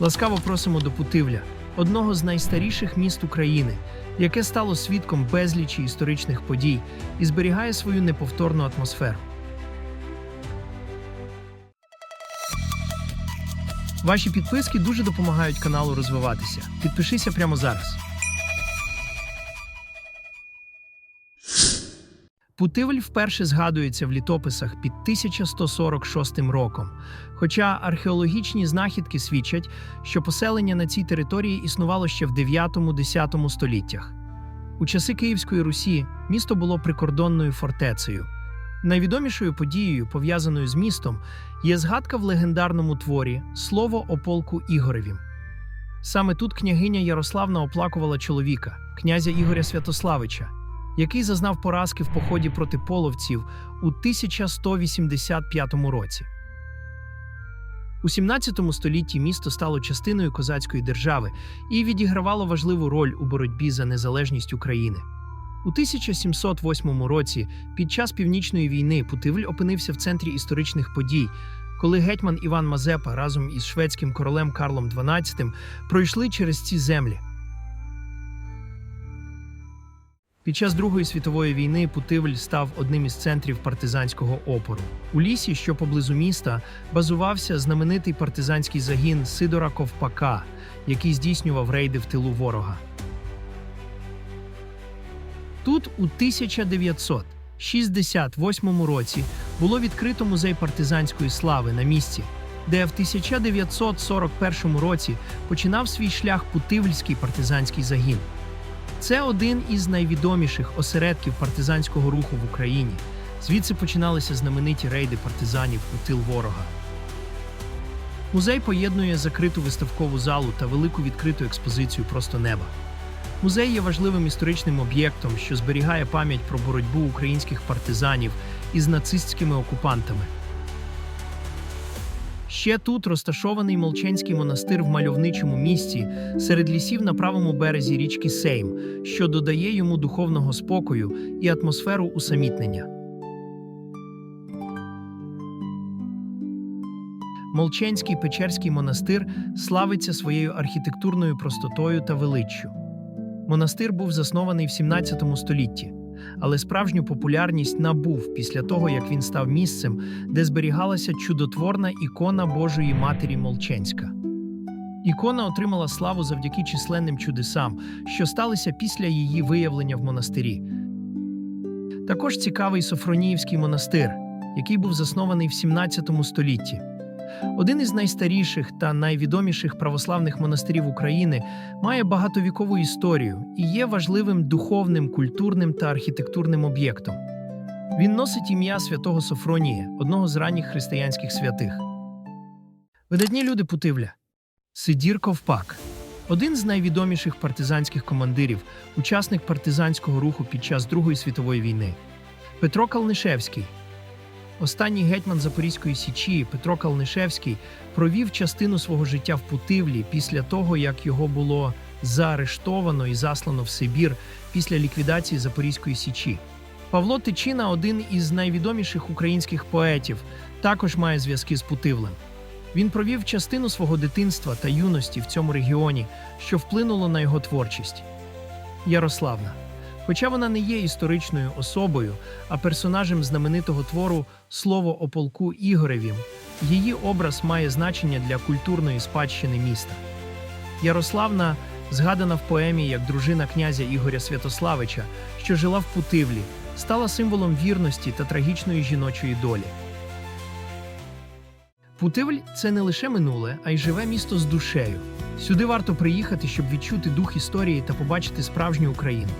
Ласкаво просимо до Путивля, одного з найстаріших міст України, яке стало свідком безлічі історичних подій і зберігає свою неповторну атмосферу. Ваші підписки дуже допомагають каналу розвиватися. Підпишися прямо зараз. Путивль вперше згадується в літописах під 1146 роком, хоча археологічні знахідки свідчать, що поселення на цій території існувало ще в 9-10 століттях. У часи Київської Русі місто було прикордонною фортецею. Найвідомішою подією, пов'язаною з містом, є згадка в легендарному творі Слово о полку Ігоревім. Саме тут княгиня Ярославна оплакувала чоловіка, князя Ігоря Святославича, який зазнав поразки в поході проти половців у 1185 році. У 17 столітті місто стало частиною козацької держави і відігравало важливу роль у боротьбі за незалежність України. У 1708 році, під час північної війни, Путивль опинився в центрі історичних подій, коли гетьман Іван Мазепа разом із шведським королем Карлом XII пройшли через ці землі. Під час Другої світової війни Путивль став одним із центрів партизанського опору. У лісі, що поблизу міста, базувався знаменитий партизанський загін Сидора Ковпака, який здійснював рейди в тилу ворога. Тут у 1968 році було відкрито музей партизанської слави на місці, де в 1941 році починав свій шлях Путивльський партизанський загін. Це один із найвідоміших осередків партизанського руху в Україні. Звідси починалися знамениті рейди партизанів у тил ворога. Музей поєднує закриту виставкову залу та велику відкриту експозицію просто неба. Музей є важливим історичним об'єктом, що зберігає пам'ять про боротьбу українських партизанів із нацистськими окупантами. Ще тут розташований Молчанський монастир в мальовничому місці серед лісів на правому березі річки Сейм, що додає йому духовного спокою і атмосферу усамітнення. Молчанський Печерський монастир славиться своєю архітектурною простотою та величчю. Монастир був заснований в 17 столітті, але справжню популярність набув після того, як він став місцем, де зберігалася чудотворна ікона Божої Матері Молченська. Ікона отримала славу завдяки численним чудесам, що сталися після її виявлення в монастирі. Також цікавий Софроніївський монастир, який був заснований в 17 столітті. Один із найстаріших та найвідоміших православних монастирів України має багатовікову історію і є важливим духовним, культурним та архітектурним об'єктом. Він носить ім'я святого Софронія, одного з ранніх християнських святих. Видатні люди Путивля Сидір Ковпак один з найвідоміших партизанських командирів, учасник партизанського руху під час Другої світової війни. Петро Калнишевський Останній гетьман Запорізької січі Петро Калнишевський провів частину свого життя в Путивлі після того, як його було заарештовано і заслано в Сибір після ліквідації Запорізької січі. Павло Тичина, один із найвідоміших українських поетів, також має зв'язки з Путивлем. Він провів частину свого дитинства та юності в цьому регіоні, що вплинуло на його творчість. Ярославна. Хоча вона не є історичною особою, а персонажем знаменитого твору Слово о полку Ігоревім, її образ має значення для культурної спадщини міста. Ярославна згадана в поемі як дружина князя Ігоря Святославича, що жила в Путивлі, стала символом вірності та трагічної жіночої долі. Путивль це не лише минуле, а й живе місто з душею. Сюди варто приїхати, щоб відчути дух історії та побачити справжню Україну.